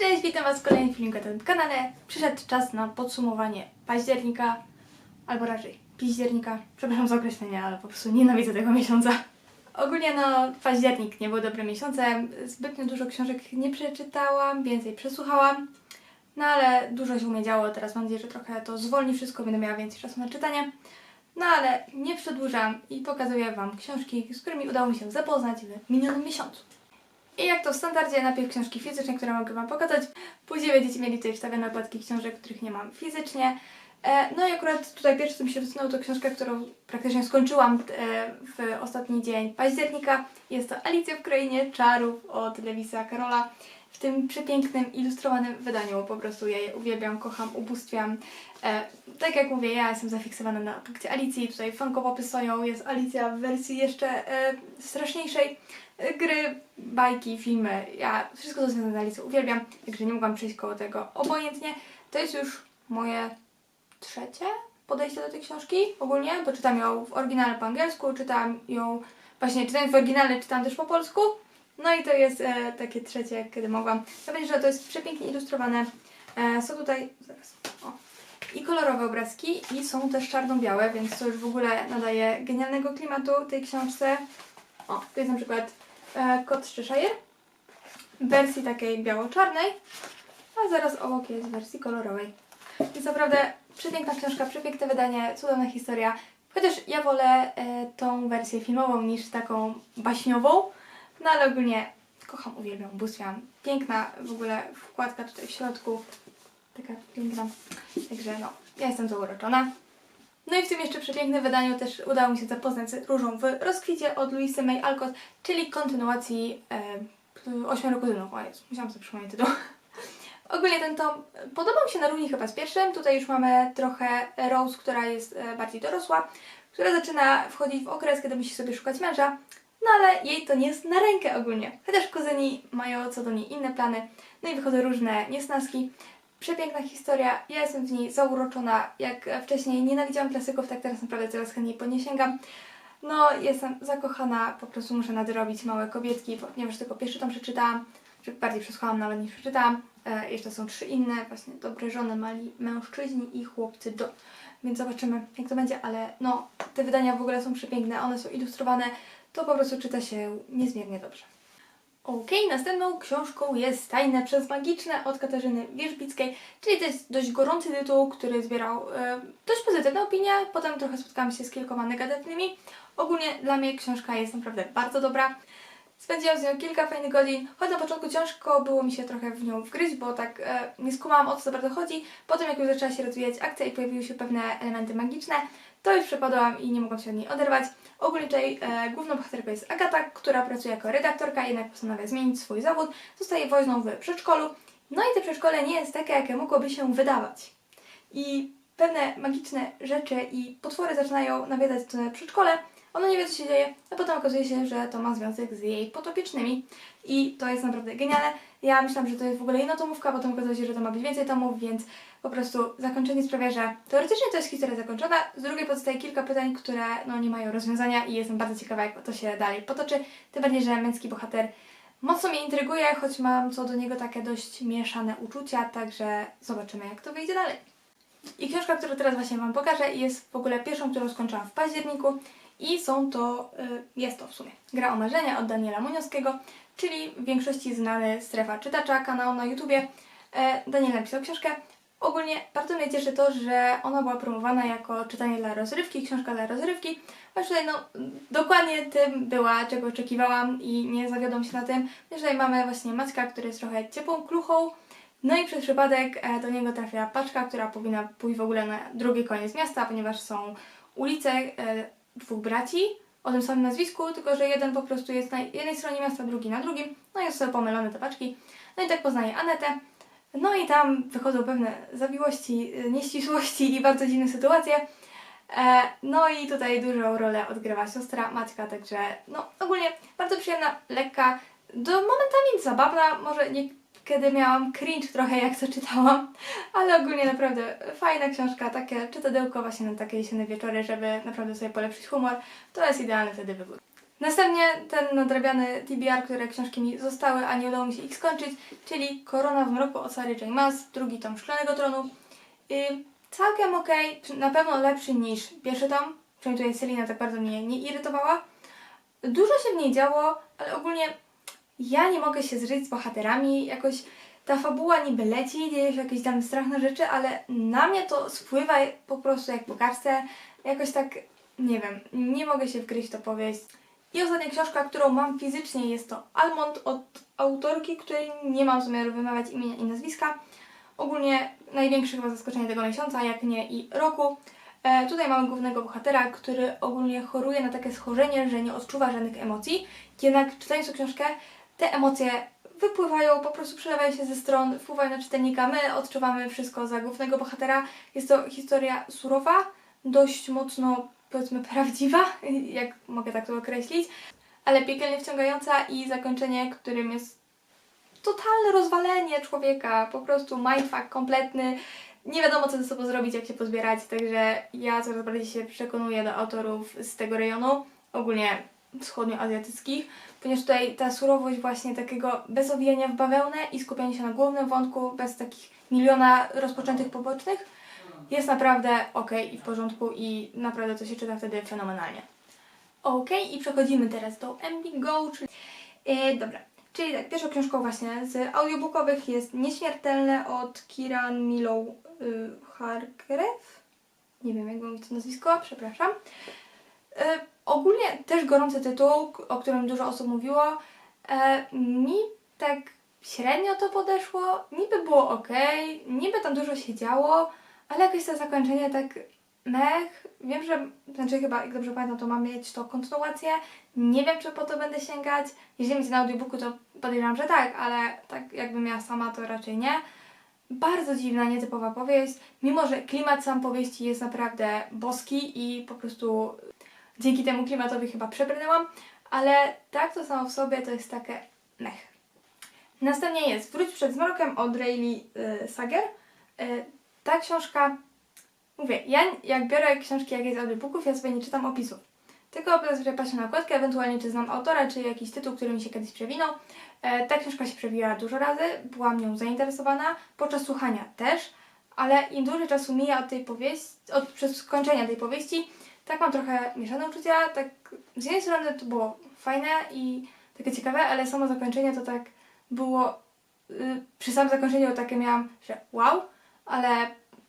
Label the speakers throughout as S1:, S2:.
S1: Cześć, witam Was w kolejnym filmiku na tym kanale. Przyszedł czas na podsumowanie października, albo raczej piździernika. Przepraszam za określenie, ale po prostu nienawidzę tego miesiąca. Ogólnie no, październik nie był dobrym miesiącem. Zbytnio dużo książek nie przeczytałam, więcej przesłuchałam. No ale dużo się u mnie działo, teraz mam nadzieję, że trochę to zwolni wszystko, będę miała więcej czasu na czytanie. No ale nie przedłużam i pokazuję Wam książki, z którymi udało mi się zapoznać w minionym miesiącu. I jak to w standardzie, najpierw książki fizyczne, które mogę Wam pokazać. Później będziecie mieli tutaj wstawione okładki książek, których nie mam fizycznie. E, No i akurat tutaj pierwsze, co mi się wysunęło, to książka, którą praktycznie skończyłam e, w ostatni dzień października. Jest to Alicja w Krainie Czarów od Lewisa Karola. W tym przepięknym, ilustrowanym wydaniu. Po prostu ja je uwielbiam, kocham, ubóstwiam. E, tak jak mówię, ja jestem zafiksowana na punkcie Alicji. Tutaj fankowo stoją. Jest Alicja w wersji jeszcze straszniejszej. Gry, bajki, filmy. Ja wszystko co związane z Alicją uwielbiam, także nie mogłam przejść koło tego obojętnie. To jest już moje trzecie podejście do tej książki ogólnie, bo czytam ją w oryginale po angielsku, czytam ją, właśnie czytając w oryginale, czytam też po polsku. No i to jest e, takie trzecie, kiedy mogłam. Będzie, że to jest przepięknie ilustrowane. E, są tutaj, zaraz, o, i kolorowe obrazki, i są też czarno-białe, więc to już w ogóle nadaje genialnego klimatu tej książce. O, tu jest na przykład kot z Cheshire w wersji takiej biało-czarnej, a zaraz obok jest w wersji kolorowej. Jest naprawdę przepiękna książka, przepiękne wydanie, cudowna historia. Chociaż ja wolę e, tą wersję filmową niż taką baśniową, no ale ogólnie kocham, uwielbiam, bóstwiam. Piękna w ogóle wkładka tutaj w środku, taka piękna. Także no, ja jestem zauroczona. No i w tym jeszcze przepięknym wydaniu też udało mi się zapoznać z Różą w rozkwicie od Louisy May Alcott, czyli kontynuacji e, Ośmioro Kuzynów. O Jezu, musiałam sobie przypomnieć tytuł. Ogólnie ten tom podobał mi się na równi chyba z pierwszym. Tutaj już mamy trochę Rose, która jest e, bardziej dorosła, która zaczyna wchodzić w okres, kiedy musi sobie szukać męża. No ale jej to nie jest na rękę ogólnie. Chociaż kuzyni mają co do niej inne plany. No i wychodzą różne niesnaski. Przepiękna historia, ja jestem w niej zauroczona. Jak wcześniej nienawidziłam klasyków, tak teraz naprawdę coraz chętniej po nie sięgam. No, jestem zakochana, po prostu muszę nadrobić małe kobietki, ponieważ tylko pierwszy tom przeczytałam, czy bardziej przesłuchałam nawet niż przeczytałam. E, jeszcze są trzy inne, właśnie dobre żony, mali mężczyźni i chłopcy do. Więc zobaczymy, jak to będzie, ale no, te wydania w ogóle są przepiękne, one są ilustrowane, to po prostu czyta się niezmiernie dobrze. Okej, następną książką jest Tajne przez Magiczne od Katarzyny Wierzbickiej, czyli to jest dość gorący tytuł, który zbierał e, dość pozytywne opinie, potem trochę spotkałam się z kilkoma negatywnymi. Ogólnie dla mnie książka jest naprawdę bardzo dobra. Spędziłam z nią kilka fajnych godzin, choć na początku ciężko było mi się trochę w nią wgryźć, bo tak e, nie skumałam o co za bardzo chodzi. Potem jak już zaczęła się rozwijać akcja i pojawiły się pewne elementy magiczne, to już przepadłam i nie mogłam się od niej oderwać. Ogólnie tutaj e, główną bohaterką jest Agata, która pracuje jako redaktorka, jednak postanawia zmienić swój zawód. Zostaje woźną w przedszkolu. No i to przedszkole nie jest takie, jakie mogłoby się wydawać. I pewne magiczne rzeczy i potwory zaczynają nawiedzać to przedszkole. Ona nie wie, co się dzieje, a potem okazuje się, że to ma związek z jej potopiecznymi. I to jest naprawdę genialne. Ja myślałam, że to jest w ogóle jedna tomówka, a potem okazało się, że to ma być więcej tomów, więc po prostu zakończenie sprawia, że teoretycznie to jest historia zakończona. Z drugiej pozostaje kilka pytań, które no, nie mają rozwiązania i jestem bardzo ciekawa, jak to się dalej potoczy. Tym bardziej, że męski bohater mocno mnie intryguje, choć mam co do niego takie dość mieszane uczucia, także zobaczymy, jak to wyjdzie dalej. I książka, którą teraz właśnie Wam pokażę, jest w ogóle pierwszą, którą skończyłam w październiku. I są to, y, jest to w sumie Gra o marzenia od Daniela Muniowskiego, czyli w większości znany strefa czytacza, kanał na YouTubie. E, Daniel napisał książkę. Ogólnie bardzo mnie cieszy to, że ona była promowana jako czytanie dla rozrywki, książka dla rozrywki. Choć tutaj no, dokładnie tym była, czego oczekiwałam i nie zawiodłam się na tym. Tutaj mamy właśnie Maćka, który jest trochę ciepłą kluchą, no i przez przypadek e, do niego trafia paczka, która powinna pójść w ogóle na drugi koniec miasta, ponieważ są ulice e, dwóch braci o tym samym nazwisku, tylko że jeden po prostu jest na jednej stronie miasta, drugi na drugim. No i są pomylone te paczki. No i tak poznaje Anetę. No i tam wychodzą pewne zawiłości, y, nieścisłości i bardzo dziwne sytuacje. E, no i tutaj dużą rolę odgrywa siostra Maćka, także no ogólnie bardzo przyjemna, lekka, do momentami zabawna, może niekiedy miałam cringe trochę jak to czytałam, ale ogólnie naprawdę fajna książka, takie czytadełko właśnie na takie jesienne wieczory, żeby naprawdę sobie polepszyć humor, to jest idealny wtedy wybór. Następnie ten nadrabiany TBR, które książki mi zostały, a nie udało mi się ich skończyć, czyli Korona w mroku od Sary J. Maas, drugi tom Szklanego Tronu. Całkiem okej, na pewno lepszy niż pierwszy tom, przynajmniej tutaj Selina tak bardzo mnie nie irytowała. Dużo się w niej działo, ale ogólnie ja nie mogę się zżyć z bohaterami, jakoś ta fabuła niby leci, dzieje się jakieś tam straszne rzeczy, ale na mnie to spływa po prostu jak po kartce, jakoś tak, nie wiem, nie mogę się wgryźć w to powieść. I ostatnia książka, którą mam fizycznie jest to Almond od autorki, której nie mam zamiaru wymawiać imienia i nazwiska. Ogólnie największe chyba zaskoczenie tego miesiąca, jak nie i roku. E, tutaj mamy głównego bohatera, który ogólnie choruje na takie schorzenie, że nie odczuwa żadnych emocji. Jednak czytając tę książkę, te emocje wypływają, po prostu przelewają się ze stron, wpływają na czytelnika. My odczuwamy wszystko za głównego bohatera. Jest to historia surowa, dość mocno, powiedzmy, prawdziwa, jak mogę tak to określić, ale piekielnie wciągająca i zakończenie, którym jest totalne rozwalenie człowieka, po prostu mindfuck kompletny. Nie wiadomo, co ze sobą zrobić, jak się pozbierać, także ja coraz bardziej się przekonuję do autorów z tego rejonu, ogólnie wschodnioazjatyckich, ponieważ tutaj ta surowość właśnie takiego bez owijania w bawełnę i skupiania się na głównym wątku, bez takich miliona rozpoczętych pobocznych, jest naprawdę ok i w porządku i naprawdę to się czyta wtedy fenomenalnie. Ok, i przechodzimy teraz do MD Go, czyli... E, dobra, czyli tak, pierwszą książką właśnie z audiobookowych jest Nieśmiertelne od Kiran Milo y, Hargrew. Nie wiem, jak mówić to nazwisko, przepraszam. E, ogólnie też gorący tytuł, o którym dużo osób mówiło. E, mi tak średnio to podeszło, niby było ok, niby tam dużo się działo, ale jakoś to zakończenie tak mech. Wiem, że, znaczy chyba, jak dobrze pamiętam, to ma mieć to kontynuację. Nie wiem, czy po to będę sięgać. Jeżeli będzie na audiobooku, to podejrzewam, że tak, ale tak jakbym miała sama, to raczej nie. Bardzo dziwna, nietypowa powieść, mimo że klimat sam powieści jest naprawdę boski i po prostu dzięki temu klimatowi chyba przebrnęłam, ale tak to samo w sobie to jest takie mech. Następnie jest Wróć przed zmrokiem od Rayleigh y, Sager. Y, ta książka, mówię, ja jak biorę książki jakieś z audiobooków, ja sobie nie czytam opisów. Tylko zazwyczaj patrzę na okładkę, ewentualnie czy znam autora, czy jakiś tytuł, który mi się kiedyś przewinął. E, ta książka się przewijała dużo razy, byłam nią zainteresowana, podczas słuchania też, ale im dłużej czasu mija od tej powieści, od skończenia tej powieści, tak mam trochę mieszane uczucia, tak z jednej strony to było fajne i takie ciekawe, ale samo zakończenie to tak było, y, przy samym zakończeniu takie miałam, że wow, ale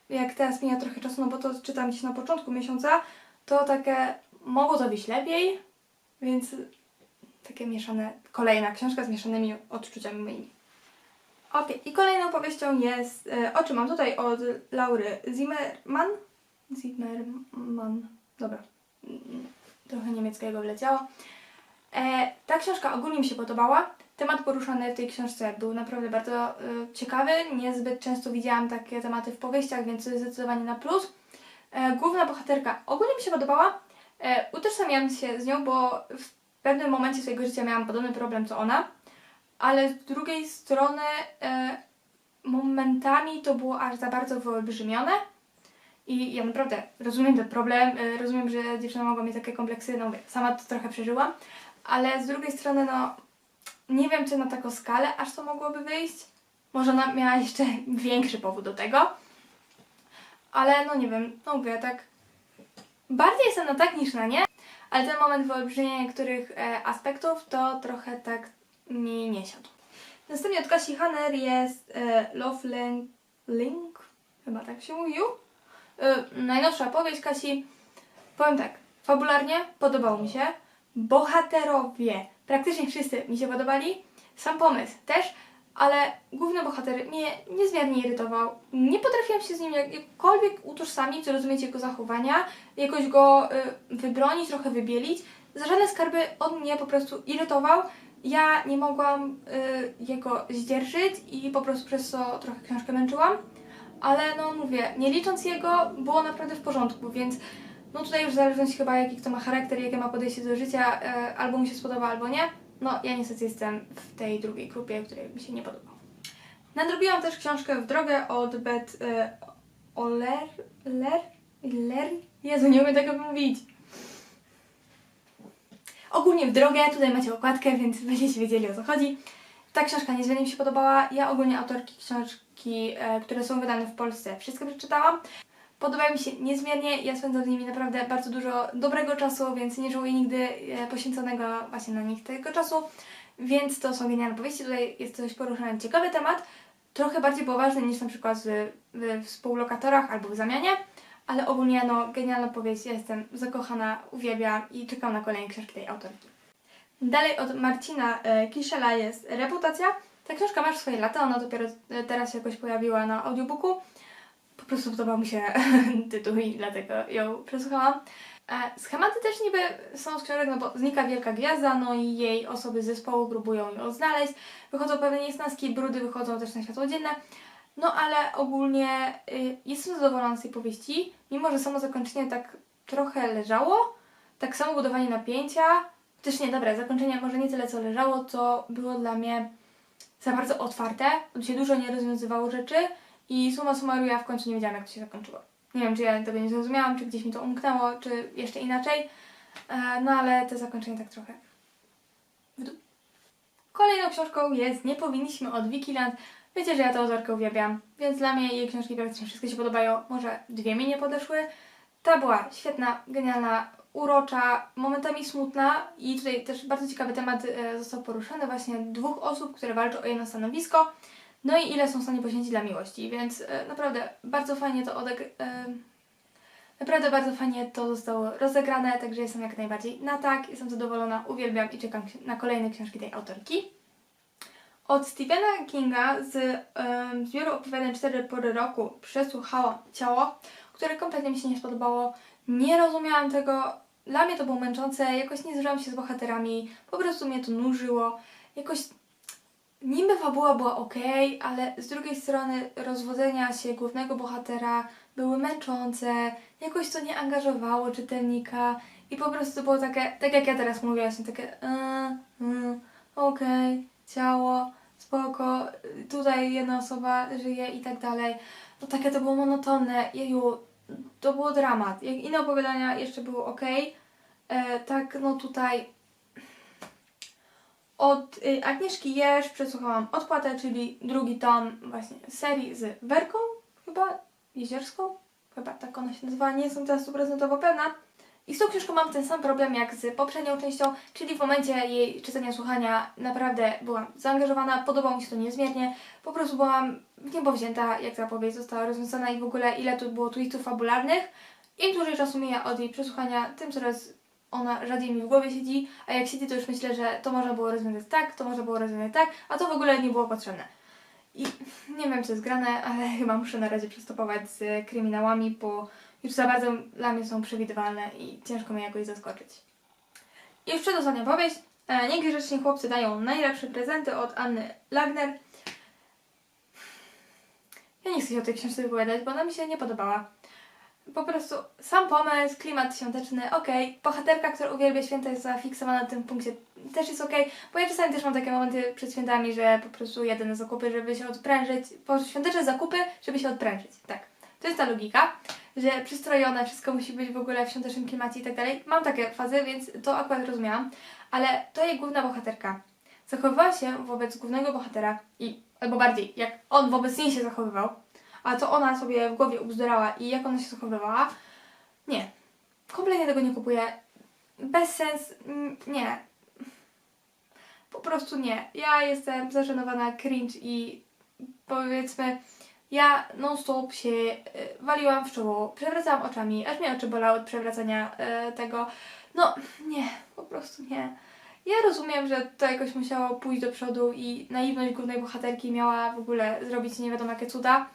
S1: jak teraz mija trochę czasu, no bo to czytam gdzieś na początku miesiąca, to takie mogło to być lepiej, więc takie mieszane, kolejna książka z mieszanymi odczuciami moimi. Okej, i kolejną powieścią jest, e, o czym mam tutaj od Laury Zimmerman. Zimmerman, dobra, trochę niemieckiego wleciało. E, ta książka ogólnie mi się podobała. Temat poruszany w tej książce był naprawdę bardzo e, ciekawy. Niezbyt często widziałam takie tematy w powieściach, więc zdecydowanie na plus. E, główna bohaterka ogólnie mi się podobała. E, utożsamiałam się z nią, bo w pewnym momencie swojego życia miałam podobny problem co ona, ale z drugiej strony e, momentami to było aż za bardzo wyolbrzymione. I ja naprawdę rozumiem ten problem, e, rozumiem, że dziewczyna mogła mieć takie kompleksy, no mówię, sama to trochę przeżyłam, ale z drugiej strony, no nie wiem, czy na taką skalę aż to mogłoby wyjść. Może ona miała jeszcze większy powód do tego. Ale no nie wiem, no mówię, tak bardziej jestem na tak niż na nie, ale ten moment wyolbrzymienia niektórych e, aspektów to trochę tak mi nie siadł. Następnie od Kasi Hanner jest e, Love Link, chyba tak się mówił. E, najnowsza powieść Kasi. Powiem tak, fabularnie podobało mi się. Bohaterowie, praktycznie wszyscy mi się podobali. Sam pomysł też, ale główny bohater mnie niezmiernie irytował. Nie potrafiłam się z nim jak- jakkolwiek utożsamić, zrozumieć jego zachowania, jakoś go y, wybronić, trochę wybielić. Za żadne skarby on mnie po prostu irytował. Ja nie mogłam y, jego zdzierżyć i po prostu przez to trochę książkę męczyłam. Ale no mówię, nie licząc jego, było naprawdę w porządku, więc no tutaj już w zależności chyba jaki kto ma charakter, jakie ma podejście do życia, y, albo mu się spodoba, albo nie. No ja niestety jestem w tej drugiej grupie, której mi się nie podobało. Nadrobiłam też książkę w drogę od Bet y, Oler, Ler, Ler, Jezu, nie umiem tego mówić. ogólnie w drogę, tutaj macie okładkę, więc będziecie wiedzieli o co chodzi. Ta książka niezmiernie mi się podobała. Ja ogólnie autorki książki, e, które są wydane w Polsce, wszystkie przeczytałam. Podobają mi się niezmiernie, ja spędzam z nimi naprawdę bardzo dużo dobrego czasu, więc nie żałuję nigdy e, poświęconego właśnie na nich tego czasu. Więc to są genialne powieści. Tutaj jest coś poruszany ciekawy temat, trochę bardziej poważny niż na przykład w, w współlokatorach albo w zamianie, ale ogólnie no genialna powieść, ja jestem zakochana, uwielbiam i czekam na kolejne książki tej autorki. Dalej od Marcina e, Kiszela jest Reputacja. Ta książka ma już swoje lata, ona dopiero e, teraz się jakoś pojawiła na audiobooku. Po prostu podobał mi się tytuł i dlatego ją przesłuchałam. E, Schematy też niby są z książek, no bo znika wielka gwiazda, no i jej osoby z zespołu próbują ją znaleźć. Wychodzą pewne niesnaski, brudy wychodzą też na światło dzienne. No ale ogólnie y, jestem zadowolona z tej powieści, mimo że samo zakończenie tak trochę leżało. Tak samo budowanie napięcia. Też nie, dobra, zakończenie może nie tyle co leżało, to było dla mnie za bardzo otwarte, bo się dużo nie rozwiązywało rzeczy i summa summarum ja w końcu nie wiedziałam jak to się zakończyło. Nie wiem, czy ja tego nie zrozumiałam, czy gdzieś mi to umknęło, czy jeszcze inaczej, e, no ale to zakończenie tak trochę. Kolejną książką jest Nie powinniśmy od Wikiland. Wiecie, że ja tę autorkę uwielbiam, więc dla mnie jej książki praktycznie wszystkie się podobają. Może dwie mi nie podeszły. Ta była świetna, genialna, urocza, momentami smutna i tutaj też bardzo ciekawy temat e, został poruszony właśnie dwóch osób, które walczą o jedno stanowisko. No i ile są w stanie poświęcić dla miłości, więc e, naprawdę bardzo fajnie to odeg... E, naprawdę bardzo fajnie to zostało rozegrane, także jestem jak najbardziej na tak, jestem zadowolona, uwielbiam i czekam na kolejne książki tej autorki. Od Stephena Kinga z um, zbioru opowiadań Cztery pory roku przesłuchałam Ciało, które kompletnie mi się nie spodobało. Nie rozumiałam tego, dla mnie to było męczące, jakoś nie zżyłam się z bohaterami, po prostu mnie to nużyło. Jakoś niby fabuła była ok, ale z drugiej strony rozwodzenia się głównego bohatera były męczące, jakoś to nie angażowało czytelnika i po prostu było takie, tak jak ja teraz mówię, właśnie takie yy, yy, okej, ciało, spoko, tutaj jedna osoba żyje i tak dalej. No takie to było monotonne, jeju, to było dramat. Jak inne opowiadania jeszcze były ok, e, tak no tutaj od y, Agnieszki Jerz przesłuchałam Odpłatę, czyli drugi tom właśnie serii z Werką, chyba Jezierską, chyba tak ona się nazywa, nie jestem teraz stuprocentowo pewna. I z tą książką mam ten sam problem jak z poprzednią częścią, czyli w momencie jej czytania, słuchania naprawdę byłam zaangażowana, podobało mi się to niezmiernie, po prostu byłam w niebo wzięta, jak ta powieść została rozwiązana i w ogóle ile tu było twistów fabularnych. Im dłużej czasu mija od jej przesłuchania, tym coraz ona rzadziej mi w głowie siedzi, a jak siedzi to już myślę, że to można było rozwiązać tak, to można było rozwiązać tak, a to w ogóle nie było potrzebne. I nie wiem co jest grane, ale chyba muszę na razie przystopować z kryminałami, bo już za bardzo dla mnie są przewidywalne i ciężko mnie jakoś zaskoczyć. I już przedostatnia powieść. E, chłopcy dają najlepsze prezenty od Anny Lagner. Ja nie chcę się o tej książce wypowiadać, bo ona mi się nie podobała. Po prostu sam pomysł, klimat świąteczny, okej. Bohaterka, która uwielbia święta jest zafiksowana na tym punkcie też jest okej, bo ja czasami też mam takie momenty przed świętami, że po prostu jadę na zakupy, żeby się odprężyć, po świąteczne zakupy, żeby się odprężyć, tak. To jest ta logika, że przystrojone, wszystko musi być w ogóle w świątecznym klimacie i tak dalej. Mam takie fazy, więc to akurat rozumiałam, ale to jej główna bohaterka zachowywała się wobec głównego bohatera i, albo bardziej, jak on wobec niej się zachowywał, a to ona sobie w głowie ubzdurała i jak ona się zachowywała, nie. Kompletnie tego nie kupuję. Bez sens, mm, nie. Po prostu nie. Ja jestem zażenowana, cringe i powiedzmy, ja non-stop się y, waliłam w czoło, przewracałam oczami, aż mnie oczy bolały od przewracania y, tego. No, nie, po prostu nie. Ja rozumiem, że to jakoś musiało pójść do przodu i naiwność głównej bohaterki miała w ogóle zrobić nie wiadomo jakie cuda,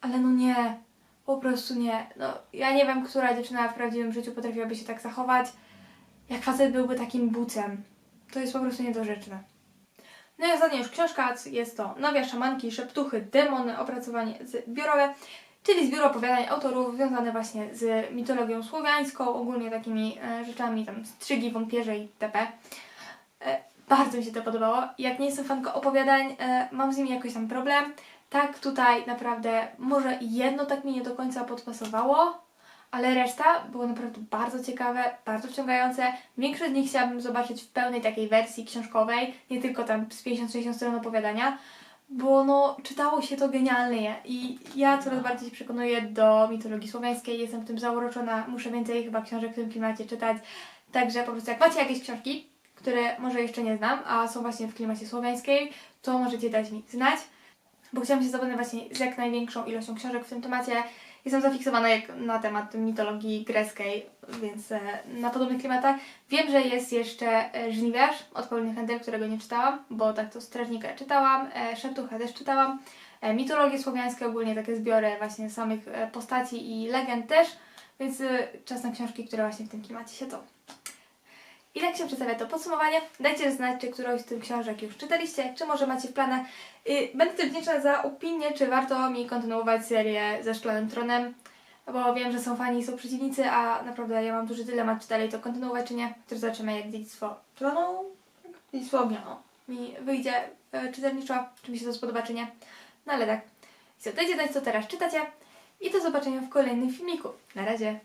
S1: ale no nie, po prostu nie. No, ja nie wiem, która dziewczyna w prawdziwym życiu potrafiłaby się tak zachować, jak facet byłby takim bucem. To jest po prostu niedorzeczne. No i ostatnia już książka, jest to Nowia Szamanki, Szeptuchy, Demony, opracowanie zbiorowe, czyli zbiór opowiadań autorów związane właśnie z mitologią słowiańską, ogólnie takimi e, rzeczami, tam strzygi, wątpierze itp. E, bardzo mi się to podobało. Jak nie jestem fanką opowiadań, e, mam z nimi jakoś tam problem. Tak, tutaj naprawdę może jedno tak mi nie do końca podpasowało, ale reszta było naprawdę bardzo ciekawe, bardzo wciągające. Większość z nich chciałabym zobaczyć w pełnej takiej wersji książkowej, nie tylko tam z 50-60 stron opowiadania, bo no czytało się to genialnie i ja coraz bardziej się przekonuję do mitologii słowiańskiej, jestem tym zauroczona, muszę więcej chyba książek w tym klimacie czytać, także po prostu jak macie jakieś książki, które może jeszcze nie znam, a są właśnie w klimacie słowiańskiej, to możecie dać mi znać, bo chciałam się zapoznać właśnie z jak największą ilością książek w tym temacie. Jestem zafiksowana jak na temat mitologii greckiej, więc e, na podobnych klimatach. Wiem, że jest jeszcze e, Żniwiarz od Pauliny Händel, którego nie czytałam, bo tak to Strażnika czytałam, e, Szeptucha też czytałam, mitologie słowiańskie, ogólnie takie zbiory właśnie samych postaci i legend też, więc czas na książki, które właśnie w tym klimacie siedzą. I tak się przedstawia to podsumowanie. Dajcie znać, czy którąś z tych książek już czytaliście, czy może macie w planach. Będę też wdzięczna za opinię, czy warto mi kontynuować serię ze Szklanym Tronem, bo wiem, że są fani i są przeciwnicy, a naprawdę ja mam duży dylemat, czy dalej to kontynuować, czy nie. Też zobaczymy, jak Dziedzictwo Tronu, Dziedzictwo Ognia mi wyjdzie e, czytelniczo, czy mi się to spodoba, czy nie. No ale tak. I co, dajcie znać, co teraz czytacie i do zobaczenia w kolejnym filmiku. Na razie.